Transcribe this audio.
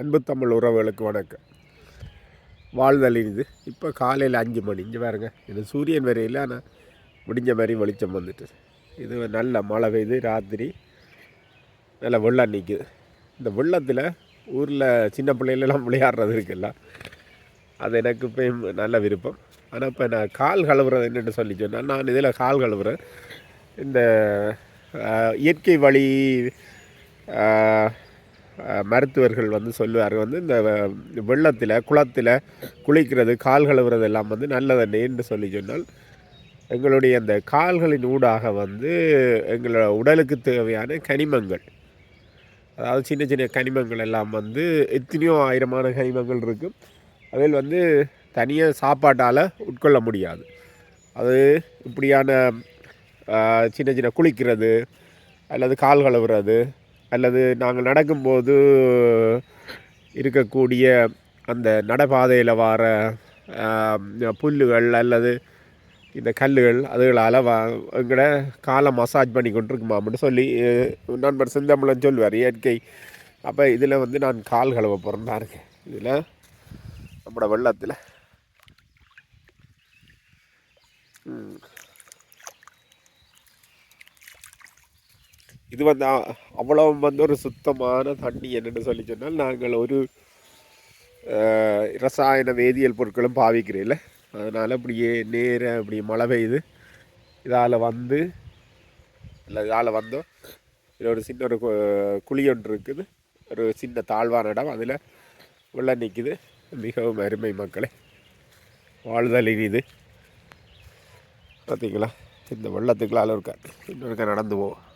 அன்பு தமிழ் உறவுகளுக்கு வணக்கம். வாழ்தல் இது இப்போ காலையில் அஞ்சு மணி. இங்கே பாருங்க. இது சூரியன் வரையில் ஆனால் முடிஞ்ச மாதிரி வெளிச்சம் வந்துட்டு இது நல்ல மழை பெய்யுது ராத்திரி நல்ல வெள்ளம் நிற்குது இந்த வெள்ளத்தில் ஊரில் சின்ன பிள்ளைகளெல்லாம் விளையாடுறது இருக்குல்ல அது எனக்கு இப்போ நல்ல விருப்பம். ஆனால் இப்போ நான் கால் கழுவுறது என்னென்னு சொல்லி சொன்னால் நான் இதில் கால் கழுவுறேன். இந்த இயற்கை வழி மருத்துவர்கள் வந்து சொல்லுவார் வந்து இந்த வெள்ளத்தில் குளத்தில் குளிக்கிறது கால் கழுவுறது எல்லாம் வந்து நல்லதண்ணே என்று சொல்லி சொன்னால் எங்களுடைய அந்த கால்களின் ஊடாக வந்து எங்களோட உடலுக்கு தேவையான கனிமங்கள் அதாவது சின்ன சின்ன கனிமங்கள் எல்லாம் வந்து எத்தனையோ ஆயிரமான கனிமங்கள் இருக்கும். அதில் வந்து தனியாக சாப்பாட்டால் உட்கொள்ள முடியாது. அது இப்படியான சின்ன சின்ன குளிக்கிறது அல்லது கால் கழுவுறது அல்லது நாங்கள் நடக்கும்போது இருக்கக்கூடிய அந்த நடைபாதையில் வர புல்லுகள் அல்லது இந்த கல்லுகள் அதுகளால் வ எங்கட காலை மசாஜ் பண்ணி கொண்டிருக்குமாம்னு சொல்லி நண்பர் செந்தமிழன் சொல்லுவார் இயற்கை. அப்போ இதில் வந்து நான் கால் கழுவ போகிறேன் இருக்கேன் இதில் நம்மளோட வெள்ளத்தில். இது வந்து அவ்வளோ அவ்வளவு வந்து ஒரு சுத்தமான தண்ணி என்னென்னு சொல்லி சொன்னால் நாங்கள் ஒரு ரசாயன வேதியியல் பொருட்களும் பாவிக்கிறீல்ல. அதனால் அப்படியே நேர அப்படி மழை பெய்யுது இதால் வந்து இல்லை இதால் வந்தோம் இதில் ஒரு சின்ன ஒரு கு- குழி ஒன்று இருக்குது. ஒரு சின்ன தாழ்வான இடம். அதில் உள்ள நிற்குது மிகவும் அருமை மக்களே. வாழ்தல் இது பார்த்தீங்களா இந்த வெள்ளத்துக்குள்ளால இருக்கா இன்னொருக்க நடந்து போவோம்.